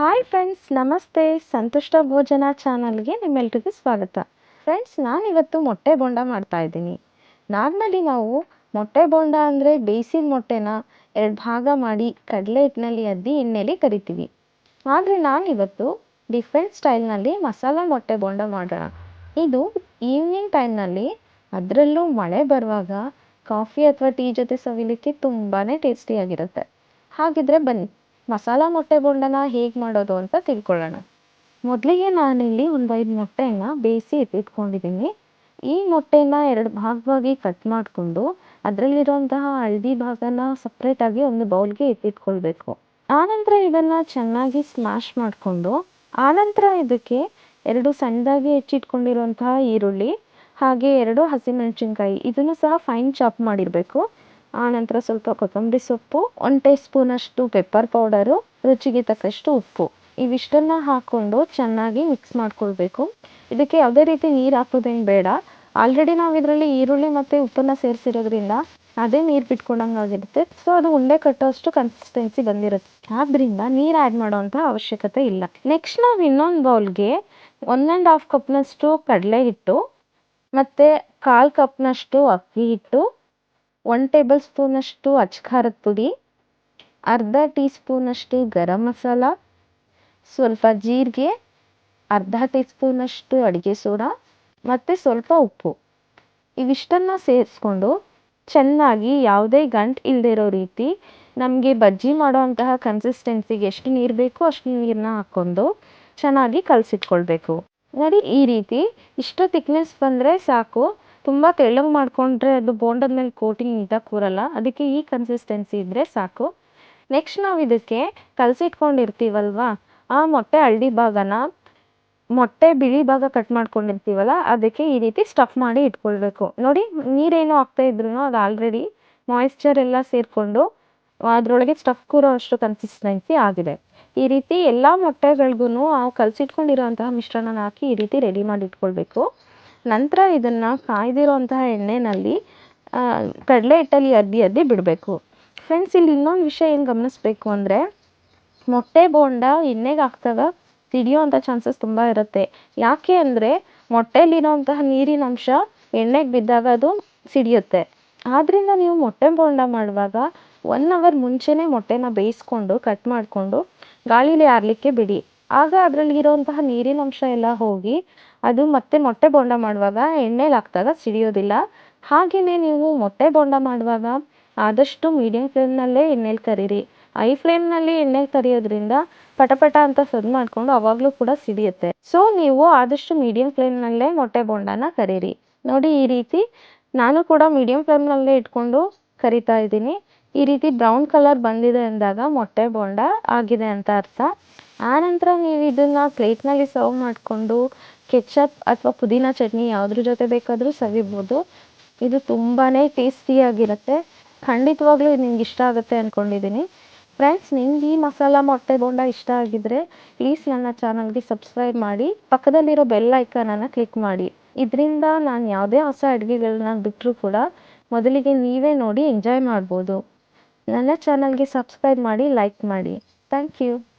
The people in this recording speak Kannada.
ಹಾಯ್ ಫ್ರೆಂಡ್ಸ್ ನಮಸ್ತೆ. ಸಂತುಷ್ಟ ಭೋಜನ ಚಾನಲ್ಗೆ ನಿಮ್ಮೆಲ್ರಿಗೂ ಸ್ವಾಗತ. ಫ್ರೆಂಡ್ಸ್ ನಾನಿವತ್ತು ಮೊಟ್ಟೆ ಬೋಂಡ ಮಾಡ್ತಾ ಇದ್ದೀನಿ. ನಾರ್ಮಲಿ ನಾವು ಮೊಟ್ಟೆ ಬೋಂಡ ಅಂದರೆ ಬೇಯಿಸಿದ ಮೊಟ್ಟೆನ ಎರಡು ಭಾಗ ಮಾಡಿ ಕಡಲೆ ಹಿಟ್ಟಿನಲ್ಲಿ ಅದ್ದಿ ಎಣ್ಣೆಯಲ್ಲಿ ಕರಿತೀವಿ. ಆದರೆ ನಾನಿವತ್ತು ಡಿಫ್ರೆಂಟ್ ಸ್ಟೈಲ್ನಲ್ಲಿ ಮಸಾಲ ಮೊಟ್ಟೆ ಬೋಂಡ ಮಾಡೋಣ. ಇದು ಈವ್ನಿಂಗ್ ಟೈಮ್ನಲ್ಲಿ ಅದರಲ್ಲೂ ಮಳೆ ಬರುವಾಗ ಕಾಫಿ ಅಥವಾ ಟೀ ಜೊತೆ ಸವಿಲಿಕ್ಕೆ ತುಂಬಾ ಟೇಸ್ಟಿಯಾಗಿರುತ್ತೆ ಹಾಗಿದ್ರೆ ಬನ್ನಿ. ಮಸಾಲ ಮೊಟ್ಟೆ ಬೋಂಡನ ಹೇಗೆ ಮಾಡೋದು ಅಂತ ತಿಳ್ಕೊಳ್ಳೋಣ. ಮೊದಲಿಗೆ ನಾನಿಲ್ಲಿ ಒಂದು ಐದು ಮೊಟ್ಟೆನ ಬೇಯಿಸಿ ಎತ್ತಿಟ್ಕೊಂಡಿದ್ದೀನಿ ಈ ಮೊಟ್ಟೆನ ಎರಡು ಭಾಗವಾಗಿ ಕಟ್ ಮಾಡಿಕೊಂಡು ಅದರಲ್ಲಿರುವಂತಹ ಹಳದಿ ಭಾಗನ ಸಪ್ರೇಟಾಗಿ ಒಂದು ಬೌಲ್ಗೆ ಎತ್ತಿಟ್ಕೊಳ್ಬೇಕು ಆನಂತರ ಇದನ್ನು ಚೆನ್ನಾಗಿ ಸ್ಮ್ಯಾಶ್ ಮಾಡಿಕೊಂಡು, ಆನಂತರ ಇದಕ್ಕೆ ಎರಡು ಸಣ್ಣದಾಗಿ ಹೆಚ್ಚಿಟ್ಕೊಂಡಿರುವಂತಹ ಈರುಳ್ಳಿ, ಹಾಗೆ ಎರಡು ಹಸಿಮೆಣಸಿನ್ಕಾಯಿ, ಇದನ್ನು ಸಹ ಫೈನ್ ಚಾಪ್ ಮಾಡಿರಬೇಕು. ಆನಂತರ ಸ್ವಲ್ಪ ಕೊತ್ತಂಬರಿ ಸೊಪ್ಪು, ಒಂದು ಟೀ ಸ್ಪೂನಷ್ಟು ಪೆಪ್ಪರ್ ಪೌಡರು ರುಚಿಗೆ ತಕ್ಕಷ್ಟು ಉಪ್ಪು. ಇವಿಷ್ಟನ್ನು ಹಾಕ್ಕೊಂಡು ಚೆನ್ನಾಗಿ ಮಿಕ್ಸ್ ಮಾಡ್ಕೊಳ್ಬೇಕು. ಇದಕ್ಕೆ ಯಾವುದೇ ರೀತಿ ನೀರು ಹಾಕೋದೇನು ಬೇಡ. ಆಲ್ರೆಡಿ ನಾವು ಇದರಲ್ಲಿ ಈರುಳ್ಳಿ ಮತ್ತು ಉಪ್ಪನ್ನು ಸೇರಿಸಿರೋದ್ರಿಂದ ಅದೇ ನೀರು ಬಿಟ್ಕೊಂಡಂಗಾಗಿರುತ್ತೆ ಸೊ ಅದು ಉಂಡೆ ಕಟ್ಟೋಷ್ಟು ಕನ್ಸಿಸ್ಟೆನ್ಸಿ ಬಂದಿರುತ್ತೆ. ಆದ್ದರಿಂದ ನೀರು ಆ್ಯಡ್ ಮಾಡೋವಂಥ ಅವಶ್ಯಕತೆ ಇಲ್ಲ. ನೆಕ್ಸ್ಟ್ ನಾವು ಇನ್ನೊಂದು ಬೌಲ್ಗೆ ಒನ್ ಆ್ಯಂಡ್ ಹಾಫ್ ಕಪ್ನಷ್ಟು ಕಡಲೆ ಹಿಟ್ಟು, ಮತ್ತು ಕಾಲು ಕಪ್ನಷ್ಟು ಅಕ್ಕಿ ಹಿಟ್ಟು ಒನ್ ಟೇಬಲ್ ಸ್ಪೂನಷ್ಟು ಅಚ್ಖಾರದ ಪುಡಿ, ಅರ್ಧ ಟೀ ಸ್ಪೂನಷ್ಟು ಗರಂ ಮಸಾಲ, ಸ್ವಲ್ಪ ಜೀರಿಗೆ, ಅರ್ಧ ಟೀ ಸ್ಪೂನಷ್ಟು ಅಡುಗೆ ಸೋಡಾ, ಮತ್ತು ಸ್ವಲ್ಪ ಉಪ್ಪು. ಇವಿಷ್ಟನ್ನು ಸೇರಿಸ್ಕೊಂಡು ಚೆನ್ನಾಗಿ ಯಾವುದೇ ಗಂಟು ಇಲ್ಲದೆ ಇರೋ ರೀತಿ ನಮಗೆ ಬಜ್ಜಿ ಮಾಡುವಂತಹ ಕನ್ಸಿಸ್ಟೆನ್ಸಿಗೆ ಎಷ್ಟು ನೀರು ಬೇಕೋ ಅಷ್ಟು ನೀರನ್ನ ಹಾಕ್ಕೊಂಡು ಚೆನ್ನಾಗಿ ಕಲಸಿಟ್ಕೊಳ್ಬೇಕು. ನೋಡಿ ಈ ರೀತಿ ಇಷ್ಟು ತಿಕ್ನೆಸ್ ಬಂದರೆ ಸಾಕು. ತುಂಬ ತೆಳ್ಳಗೆ ಮಾಡಿಕೊಂಡ್ರೆ ಅದು ಬೋಂಡದ ಮೇಲೆ ಕೋಟಿಂಗ್ ನೀಟಾಗಿ ಕೂರಲ್ಲ. ಅದಕ್ಕೆ ಈ ಕನ್ಸಿಸ್ಟೆನ್ಸಿ ಇದ್ದರೆ ಸಾಕು. ನೆಕ್ಸ್ಟ್ ನಾವು ಇದಕ್ಕೆ ಕಲಸಿಟ್ಕೊಂಡಿರ್ತೀವಲ್ವ? ಆ ಮೊಟ್ಟೆ ಹಳ್ಳಿ ಭಾಗನ ಮೊಟ್ಟೆ ಬಿಳಿ ಭಾಗ ಕಟ್ ಮಾಡ್ಕೊಂಡಿರ್ತೀವಲ್ಲ, ಅದಕ್ಕೆ ಈ ರೀತಿ ಸ್ಟಫ್ ಮಾಡಿ ಇಟ್ಕೊಳ್ಬೇಕು. ನೋಡಿ, ನೀರೇನು ಹಾಕ್ತಾ ಇದ್ರು ಅದು ಆಲ್ರೆಡಿ ಮಾಯಿಶ್ಚರ್ ಎಲ್ಲ ಸೇರಿಕೊಂಡು ಅದರೊಳಗೆ ಸ್ಟಫ್ ಕೂರೋ ಅಷ್ಟು ಕನ್ಸಿಸ್ಟೆನ್ಸಿ ಆಗಿದೆ. ಈ ರೀತಿ ಎಲ್ಲ ಮೊಟ್ಟೆಗಳಿಗೂ ನಾವು ಕಲಸಿಟ್ಕೊಂಡಿರೋಂತಹ ಮಿಶ್ರಣನ ಹಾಕಿ ಈ ರೀತಿ ರೆಡಿ ಮಾಡಿ ಇಟ್ಕೊಳ್ಬೇಕು. ನಂತರ ಇದನ್ನು ಕಾಯ್ದಿರೋಂತಹ ಎಣ್ಣೆಯಲ್ಲಿ ಕಡಲೆ ಹಿಟ್ಟಲ್ಲಿ ಅದ್ದಿ ಅದ್ದಿ ಬಿಡಬೇಕು. ಫ್ರೆಂಡ್ಸ್ ಇಲ್ಲಿ ಇನ್ನೊಂದು ವಿಷಯ ಏನು ಗಮನಿಸ್ಬೇಕು ಅಂದರೆ, ಮೊಟ್ಟೆ ಬೋಂಡ ಎಣ್ಣೆಗೆ ಹಾಕಿದಾಗ ಸಿಡಿಯೋವಂಥ ಚಾನ್ಸಸ್ ತುಂಬ ಇರುತ್ತೆ. ಯಾಕೆ ಅಂದರೆ ಮೊಟ್ಟೆಯಲ್ಲಿರೋಂತಹ ನೀರಿನ ಅಂಶ ಎಣ್ಣೆಗೆ ಬಿದ್ದಾಗ ಅದು ಸಿಡಿಯುತ್ತೆ. ಆದ್ದರಿಂದ ನೀವು ಮೊಟ್ಟೆ ಬೋಂಡ ಮಾಡುವಾಗ ಒನ್ ಅವರ್ ಮುಂಚೆನೇ ಮೊಟ್ಟೆನ ಬೇಯಿಸ್ಕೊಂಡು ಕಟ್ ಮಾಡಿಕೊಂಡು, ಗಾಳೀಲಿ ಆರಲಿಕ್ಕೆ ಬಿಡಿ. ಆಗ ಅದರಲ್ಲಿ ಇರೋಂತಹ ನೀರಿನ ಅಂಶ ಎಲ್ಲ ಹೋಗಿ ಅದು ಮತ್ತೆ ಮೊಟ್ಟೆ ಬೋಂಡ ಮಾಡುವಾಗ ಎಣ್ಣೆಲಿ ಹಾಕಿದಾಗ ಸಿಡಿಯೋದಿಲ್ಲ. ಹಾಗೆಯೇ ನೀವು ಮೊಟ್ಟೆ ಬೋಂಡ ಮಾಡುವಾಗ ಆದಷ್ಟು ಮೀಡಿಯಮ್ ಫ್ಲೇಮ್ನಲ್ಲೇ ಎಣ್ಣೆಲಿ ಕರೀರಿ ಐ ಫ್ಲೇಮ್ನಲ್ಲಿ ಎಣ್ಣೆಲಿ ಕರಿಯೋದ್ರಿಂದ ಪಟಪಟ ಅಂತ ಸದ್ ಮಾಡಿಕೊಂಡು ಅವಾಗಲೂ ಕೂಡ ಸಿಡಿಯುತ್ತೆ. ಸೊ ನೀವು ಆದಷ್ಟು ಮೀಡಿಯಮ್ ಫ್ಲೇಮ್ನಲ್ಲೇ ಮೊಟ್ಟೆ ಬೋಂಡನ ಕರೀರಿ. ನೋಡಿ, ಈ ರೀತಿ ನಾನು ಕೂಡ ಮೀಡಿಯಮ್ ಫ್ಲೇಮ್ನಲ್ಲೇ ಇಟ್ಕೊಂಡು ಕರಿತಾ ಇದ್ದೀನಿ. ಈ ರೀತಿ ಬ್ರೌನ್ ಕಲರ್ ಬಂದಿದೆ ಅಂದಾಗ ಮೊಟ್ಟೆ ಬೋಂಡ ಆಗಿದೆ ಅಂತ ಅರ್ಥ. ಆನಂತರ ನೀವು ಇದನ್ನು ಪ್ಲೇಟ್ನಲ್ಲಿ ಸರ್ವ್ ಮಾಡಿಕೊಂಡು ಕೆಚಪ್ ಅಥವಾ ಪುದೀನ ಚಟ್ನಿ ಯಾವುದ್ರ ಜೊತೆ ಬೇಕಾದರೂ ಸವಿಬೋದು ಇದು ತುಂಬಾ ಟೇಸ್ಟಿಯಾಗಿರುತ್ತೆ ಖಂಡಿತವಾಗ್ಲೂ ಇದು ನಿಮ್ಗೆ ಇಷ್ಟ ಆಗುತ್ತೆ ಅಂದ್ಕೊಂಡಿದ್ದೀನಿ ಫ್ರೆಂಡ್ಸ್ ನಿಮ್ಗೆ ಈ ಮಸಾಲ ಮೊಟ್ಟೆ ಬೋಂಡ ಇಷ್ಟ ಆಗಿದ್ರೆ ಪ್ಲೀಸ್ ನನ್ನ ಚಾನಲ್ಗೆ ಸಬ್ಸ್ಕ್ರೈಬ್ ಮಾಡಿ, ಪಕ್ಕದಲ್ಲಿರೋ ಬೆಲ್ ಐಕಾನನ್ನು ಕ್ಲಿಕ್ ಮಾಡಿ. ಇದರಿಂದ ನಾನು ಯಾವುದೇ ಹೊಸ ಅಡುಗೆಗಳನ್ನ ಬಿಟ್ಟರೂ ಕೂಡ ಮೊದಲಿಗೆ ನೀವೇ ನೋಡಿ ಎಂಜಾಯ್ ಮಾಡ್ಬೋದು. ನನ್ನ ಚಾನಲ್ಗೆ ಸಬ್ಸ್ಕ್ರೈಬ್ ಮಾಡಿ ಲೈಕ್ ಮಾಡಿ. Thank you